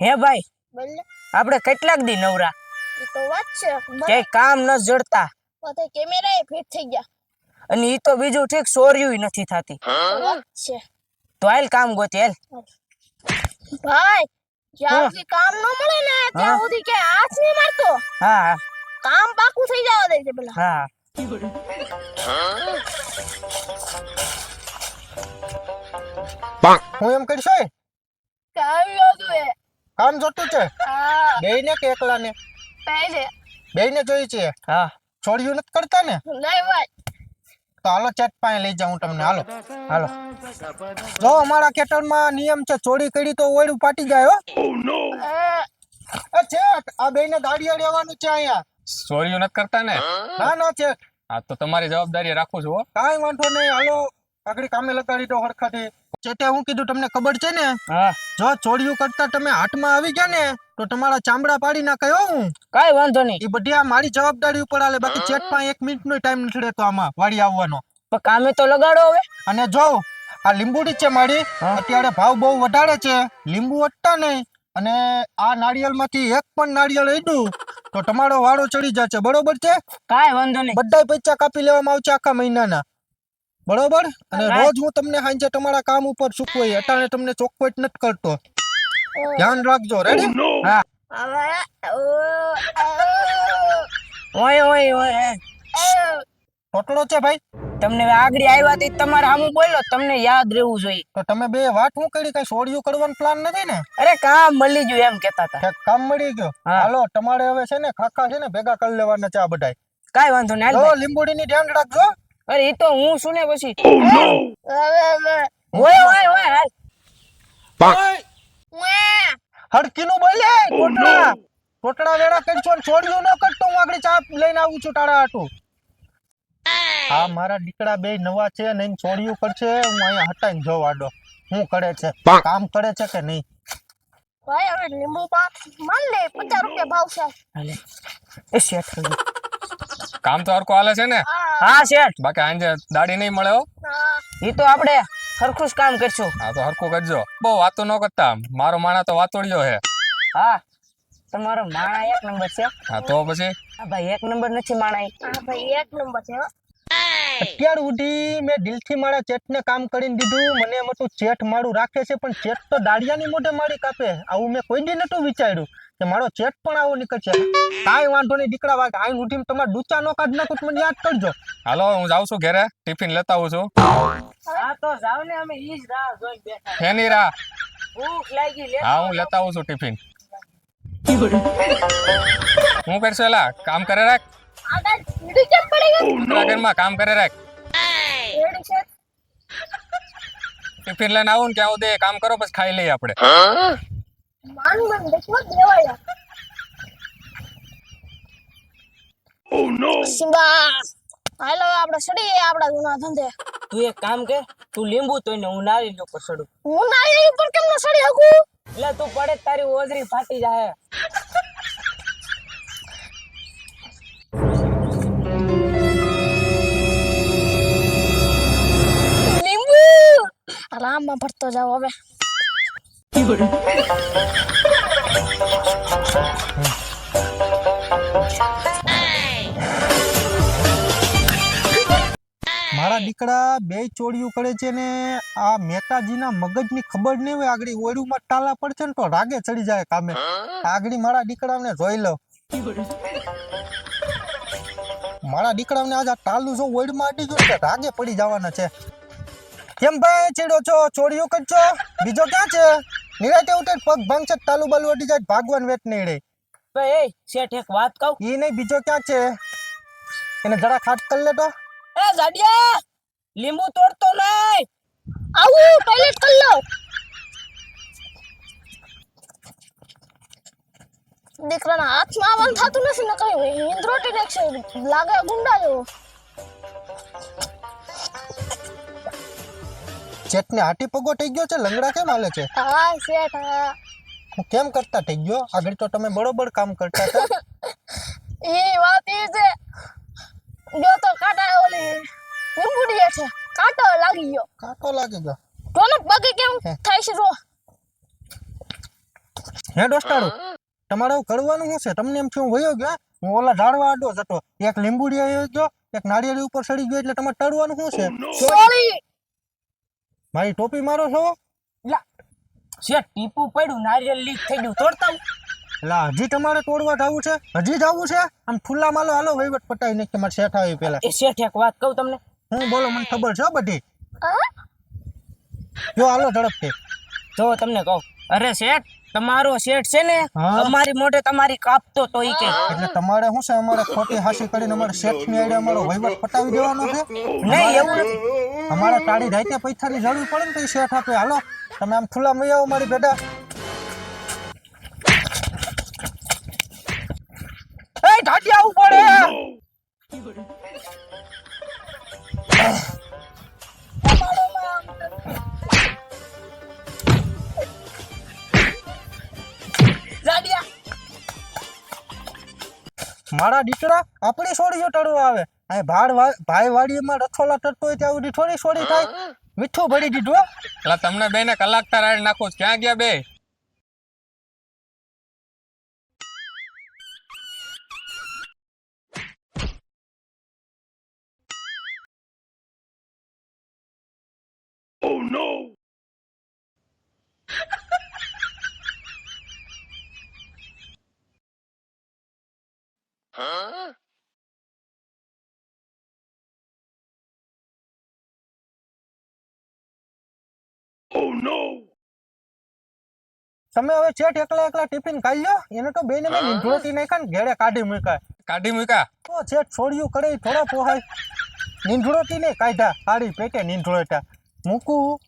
હે ભાઈ? આપણે કેટલાક દી નવરા? તો વાત છે. કે કામ ન જડતા. બધે કેમેરા એ ફિટ થઈ ગયા. અને ઈ તો બીજું ઠીક સોર્યું નથી થતી. છે. તો હાલ કામ ગોતી હાલ. ભાઈ જ્યાં સુધી કામ ન મળે ને હા. ત્યાં સુધી કે હાથ નહીં મારતો. હા કામ પાકું થઈ જવા દે છે પેલા. હા હું. એમ કરશો કાવ્યો એ. કામ જોતું છે? બે ને કે એકલાને? બે ને જોઈ છે? હા. છોડ્યું નથી કરતા ને? નહીં ભાઈ તો હાલો ચેટ પાસે લઈ જાઉં તમને. હાલો. હાલો. જો અમારા ખેતરમાં નિયમ છે ચોરી કરી તો ઓયડું પાટી જાય હો. છે એ ચેટ આ બેને દાડિયા રહેવાનું છે અહીંયા. ચોરીઓ નથી કરતા ને? ના ના ચેટ આ તો તમારી જવાબદારી રાખું છું હો. કાંઈ વાંધો નહીં. હાલો. આગળ કામે લગાડી દો હરખાથી ચેટે હું કીધું તમને ખબર છે ને? હા. જો ચોડિયું કરતા તમે હાથમાં આવી ગયા ને તો તમારા ચામડા પાડી ના કયો હું. કાઈ વાંધો નહીં. એ બધી આ મારી જવાબદારી ઉપર આલે. બાકી ચેટ પાસે એક મિનિટ નો ટાઈમ નથી રહેતો આમાં વાડી આવવાનો. પણ કામે તો લગાડો હવે. અને જો આ લીંબુડી છે મારી. અત્યારે ભાવ બહુ વધારે છે. લીંબુ વધતા નહીં. અને આ નાળિયેરમાંથી એક પણ નાળિયેર લીધું તો તમારો વાળો ચડી જશે. બરોબર છે? કાઈ વાંધો નહીં. બધા પૈસા કાપી લેવામાં આવશે આખા મહિનાના. બરોબર? અને રોજ હું તમને સાંજે તમારા કામ ઉપર ચૂકવાઈ અટાણે તમને ચોખવટ નથી કરતો. ધ્યાન રાખજો રેડી હા. ઓ, ઓ, ઓય ઓય ઓય. ટોટલો છે ભાઈ? તમને આગળ આવ્યા થી તમારે આમ બોલો તમને યાદ રહેવું જોઈએ. તો તમે બે વાત હું કરી કઈ સોડિયું કરવાનો પ્લાન નથી ને? અરે કામ મળી ગયું એમ કેતા હતા. કે કામ મળી ગયો? હા. હાલો તમારે હવે છે ને ખાખા છે ને ભેગા કરી લેવાના છે આ બધાય. કાઈ વાંધો નહીં લીંબુડી ની ધ્યાન રાખજો. અરે એ તો હું શું ને પછી. હવે હવે ઓય ઓય ઓય હાલ. હડકીનું બોલે કોટડા કોટડા વેડા કરશો છોડ્યું ન કરતો હું આગળ ચા લઈને આવું છું તારા આટો આ મારા દીકરા બે નવા છે ને એને છોડ્યું કરશે હું અહીંયા હટાઈને જોઉં આડો. શું કરે છે? કામ કરે છે કે નહીં? ભાઈ હવે લીંબુ પાક માન લે પચાસ રૂપિયા ભાવ છે. એ શેઠ થઈ ગયું. કામ તો હરકો હાલે છે ને? હા. શેઠ. બાકી આંજે દાડી નહીં મળે હો. ઈ તો આપણે સરખું જ કામ કરશું. હા તો સરખું કરજો. બહુ વાતો ન કરતા મારો માણા તો વાતોડિયો હે હા. તમારો માણા એક નંબર છે. હા તો પછી? હા ભાઈ એક નંબર નથી માણા હા ભાઈ એક નંબર છે હો. અત્યાર સુધી મેં દિલથી મારા ચેટને કામ કરીને દીધું. મને એમ હતું ચેટ મારું રાખે છે પણ ચેટ તો દાડિયાની મોઢે મારી કાપે. આવું મેં કોઈ દી નતું વિચાર્યું કે મારો ચેટ પણ આવો નીકળશે. કાંઈ વાંધો નહીં દીકરા વાગે આઈ ઉઠીને તમારે ડૂચા નો કાઢ નાખું તો મને યાદ કરજો. હાલો હું જાઉં છું ઘરે. ટિફિન લેતા આવું છું. હા તો જાવ ને અમે ઈ જ રાહ જોઈ બેઠા. એની રાહ. ભૂખ લાગી લે હા હું લેતા આવું છું ટિફિન. હું કરશો એલા? કામ કરે રાખ. આ તારી સીડી કેમ પડી ગઈ કૂતરા ઘરમાં કામ કરે રાખ રેડી છે ટિફિન લઈને આવું ને ક્યાં દે કામ કરો પછી ખાઈ લઈએ આપણે માન મન દેખો દેવાય સિમ્બા હાલો આપણે સડી આપણા જૂના ધંધે તું એક કામ કર તું લીંબુ તો ને હું નારી લો સડું હું નાળી ઉપર કેમ ન સડી શકું એટલે તું પડે તો તારી ઓજરી ફાટી જાય આરામમાં ભરતો જાવ હવે મારા દીકરા બે ચોરીઓ કરે છે ને, આ મહેતાજીના મગજની ખબર નહીં હોય, આગળ ઓયડુમાં ટાલા પડશે ને તો રાગે ચડી જાય કામે. આગળ મારા દીકરાને જોઈ લો. મારા દીકરાને આજે ટાલું જો ઓયડમાં અડી ગયું રાગે પડી જવાના છે. કેમ ભાઈ ચેડો છો ચોરીઓ કરજો. બીજો ક્યાં છે? નિરાતે ઉઠે પગ છે તાલુ બાલુ અટી જાય ભાગવાન વેત નીડે ભાઈ એ શેઠ એક વાત કહું? ઈ નહીં બીજો ક્યાં છે? એને જરા ખાટ કર લે તો. એ જાડિયા લીંબુ તોડતો નહીં. આવું ટોયલેટ કરી લો. દીકરાના હાથમાં આવવાનું થતું નથી ને કઈ ઇન્દ્રોટી લાગે ગુંડા જેવો. ચેટને આટી પગો થઈ ગયો છે? લંગડા કેમ હાલે છે? હા શેઠ હા. હું કેમ કરતા થઈ ગયો? આગળ તો તમે બરોબર કામ કરતા હતા. એ વાત એ છે. જો તો કાંટા ઓલી લીંબુડી છે. કાંટો લાગી ગયો. કાંટો લાગી ગયો. જોને પગે કેમ થાય છે જો. હે દોસ્તારો તમારે કરવાનું શું છે? તમને એમ થયું વયો ગયા હું? ઓલા ઝાડવા આડો જતો એક લીંબુડી આવ્યો ગયો એક નાળિયેરી ઉપર ચડી ગયો એટલે તમારે તળવાનું શું છે? સોરી. મારી ટોપી મારો છો? શેઠ ટીપું પડ્યું નારિયેલ લીક થઈ ગયું તોડતા? એટલે હજી તમારે તોડવા જવું છે? હજી જવું છે? આમ ખુલ્લા માલો હાલો વહીવટ પટાવી નાખી મારે શેઠ આવી પેલા. એ શેઠ એક વાત કહું તમને? હું બોલો મને ખબર છે બધી. જો હાલો ઝડપથી. જો તમને કહું. અરે શેઠ તમારો શેઠ છે ને અમારી મોઢે તમારી કાપતો તો ઈ કે. એટલે તમારે શું છે અમારે ખોટી હાસી કરીને અમારે શેઠની આડે અમારો વહીવટ પટાવી દેવાનો છે? નહીં એવું નથી. અમારે તાળી રાતે પૈસાની જરૂર પડે ને તો શેઠ આપે. હાલો તમે આમ ખુલ્લા મય આવો મારી બેટા. એ ઢાટી આવું પડે મારા દીકરા આપણી સોડીઓ ટળવા આવે. આ ભાડ ભાઈ વાડીમાં રથોલા ટટતો હોય ત્યાં સુધી થોડી છોડી થાય. મીઠું ભરી દીધું એટલે તમને બે ને કલાક તાર નાખો નાખું. ક્યાં ગયા બે? તમે હવે છેઠ એકલા એકલા ટિફિન ખાઈ લો એને તો બેને મેં નીંદોતી નાખ્યા ને ઘેરે કાઢી મૂક્યા. કાઢી મૂકા તો છેઠ છોડ્યું કરે થોડા પોહાય. નીંદોતી ને કાઢ્યા. હારી પેટે નીંદોતા મૂકું.